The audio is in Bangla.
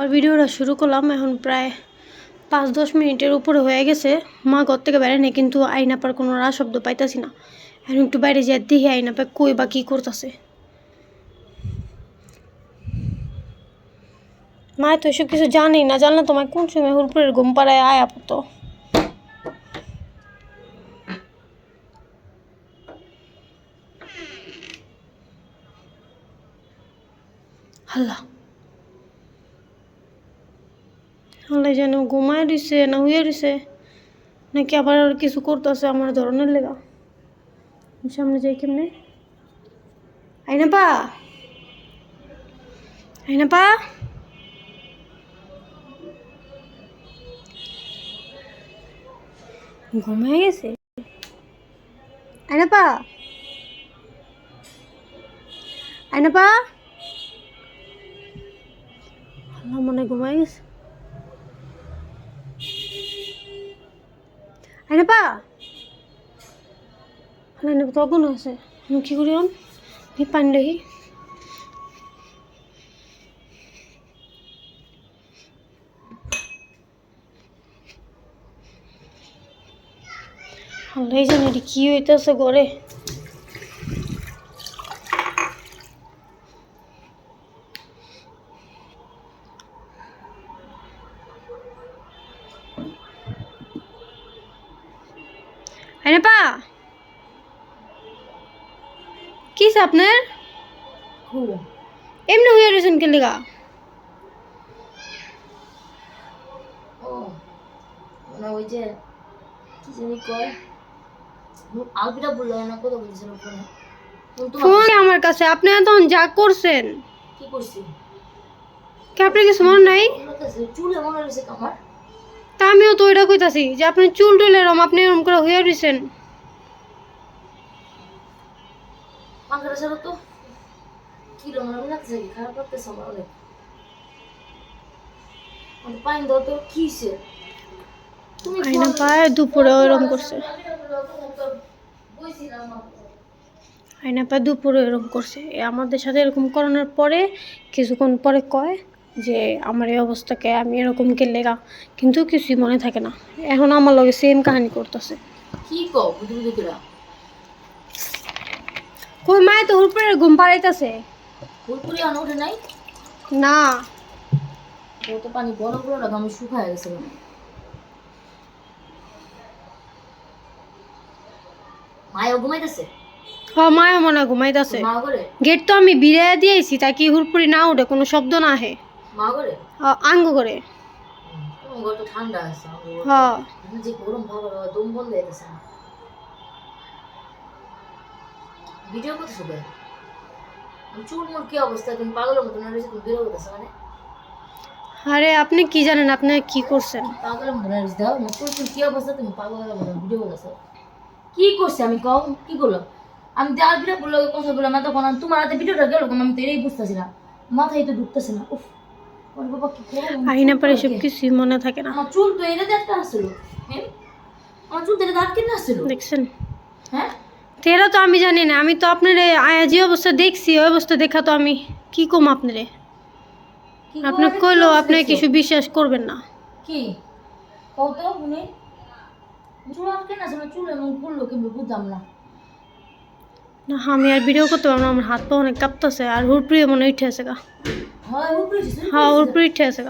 আবার ভিডিওটা শুরু করলাম, এখন প্রায় পাঁচ দশ মিনিটের উপরে হয়ে গেছে। মা ঘর থেকে বেড়ে নেই, কিন্তু আইনা পার কোনো রা শব্দ পাইতাছি না। এখন একটু বাইরে যাই, দেখি আইনা পায় কই বা কী করতেছে। মা তো এসব কিছু জানি না, জানলে তোমায় কোন সময় হুরপুরের ঘুম পাড়ায় আয় আপত আল্লাহ। আল্লাহ যেন ঘুমায় দিছে না হইয়া দিছে। নাকি আবার আর কিছু করতেছে আমার ধরনের লেগা। সামনে যাই কেমনে? আইনা পা আইনা পা ঘুমায় গেছে আইনা পা আইনা পা আল্লাহ, মনে হয় ঘুমায় গেছে বা আরে নেব তো অগুন আছে। আমি কি করি অন নি পানি দেখি আল্লাহ জানি কি হইতেছে ঘরে। আরে পা। কি আপনার এমনি হয়ে রয়েছেন কে লেগা ও ওই যে কি জানি কয়? আলবিটা বলল না কথা বলছিল ফোনে ফোন আমার কাছে আপনি তখন যা করছেন কি করছি কি আপনার কিছু মনে নাই? চুলে মনে রয়েছে আমার তা আমিও তো ওইটা কইতাছি যে আপনি চুল টুল এরম আপনি এরম করে হয়ে রয়েছেন তো। কি লো লাগছে খারাপ লাগতেছে আমার অনেক। পানি দাও তো কি আইনা পায় দুপুরে ওরম করছে। আইনা পায় দুপুরে এরকম করছে। আমাদের সাথে এরকম করানোর পরে কিছুক্ষণ পরে কয় যে আমার এই অবস্থাকে আমি এরকম কেলেগা কিন্তু কিছুই মনে থাকে না। এখন আমার লগে সেম কাহিনী করতেছে। কি বুঝি কই মায় তো উপরে ঘুম পাড়াইতেছে। ফুলপুরি আনো ওঠে নাই? না। ও তো পানি গরম করে রাখা আমি শুকায় গেছে মায়ও ঘুমাইতেছে? হ মায় মনে হয় ঘুমাইতেছে। গেট তো আমি বিড়াইয়া দিয়েছি তাকে হুরপুরি না উঠে কোনো শব্দ না করে আঙ্গ করে? তো ঠান্ডা আছে আমার ঘর। হ আমি যে গরম ভাব বাবা দম বন্ধ হইতেছে না। ভিডিও করতে শুধু আমি কি অবস্থা? তুমি পাগলের মতো না রয়েছে তুমি বেরো করতেছে মানে আরে আপনি কি জানেন আপনি কি করছেন? পাগলের মতো না রয়েছে দাও চুল চুল কি অবস্থা? তুমি পাগলের মতো ভিডিও করতেছো। কি করছে আমি কও কি করলাম আমি যার ভিডিও বলল কথা বললাম না তখন তোমার হাতে ভিডিওটা গেল আমি তো এটাই বুঝতেছি না। মাথায় তো ঢুকতেছে না উফ। আইনা পারে সব কিছুই মনে থাকে না। আমার চুল তো এটা আসছিল হ্যাঁ? আমার চুল তো এটা দাঁত কিনে আসছিল দেখছেন? হ্যাঁ? তেরা তো আমি জানি না আমি তো আপনার যে অবস্থা দেখছি ওই অবস্থা দেখা তো আমি কি কম আপনারে? কি আপনি করে কইলো আপনি কিছু বিশ্বাস করবেন না। কি? কত উনি চুল আটকে না চুল এমন করল কিন্তু বুঝলাম না। না আমি আর ভিডিও করতে পারব না আমার হাত পা অনেক কাঁপতেছে আর হুরপুরি মনে উঠে আছে গা। হয় উপরে উঠে আছে।